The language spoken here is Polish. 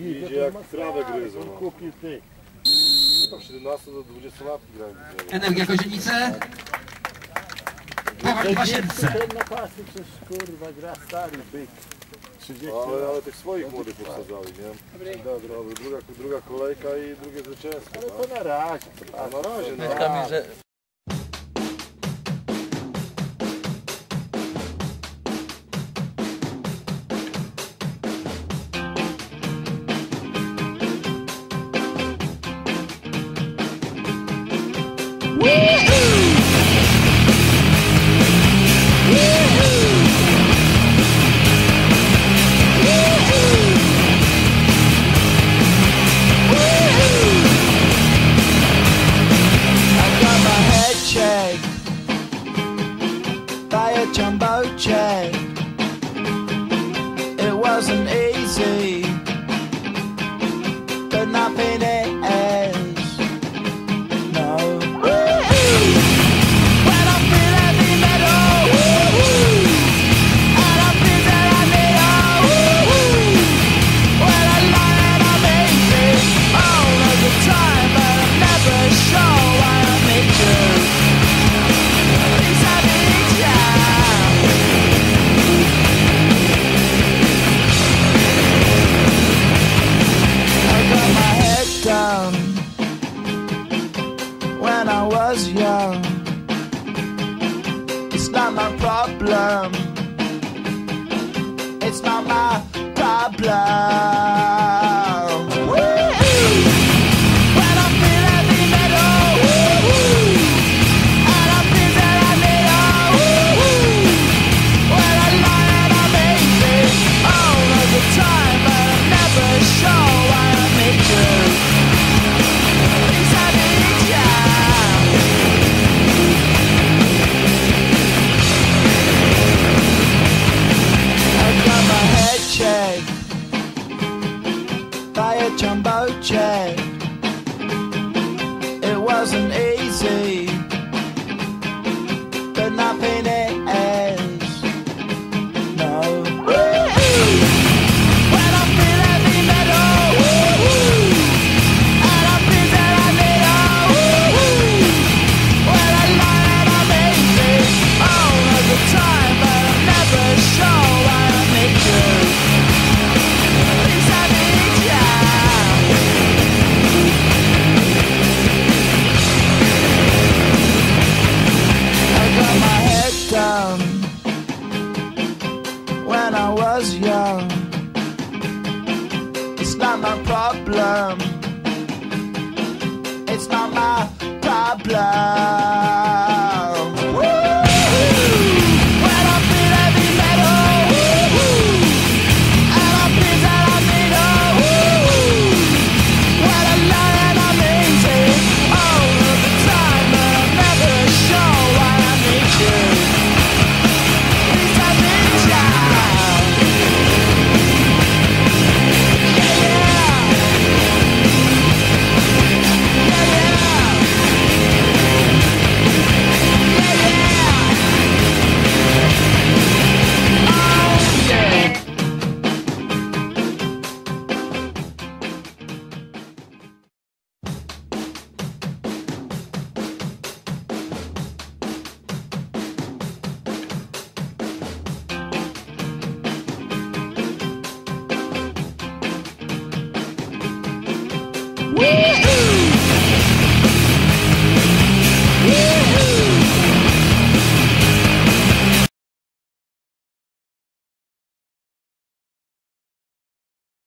Idzie jak trawę gryzą. No. no. Tam 17 do 20 latki grałem. Energia Kozienice. Chłopak Wasielce. Ten na pasy przecież kurwa gra stary byk. No, ale, ale tych swoich młodych obsadzali, nie? Dobra, druga, druga kolejka i drugie zwycięstwo. Ale no. to na razie. A na tak. razie, no. Woo! not my problem. It's not my problem. wasn't easy. not my problem. It's not my problem.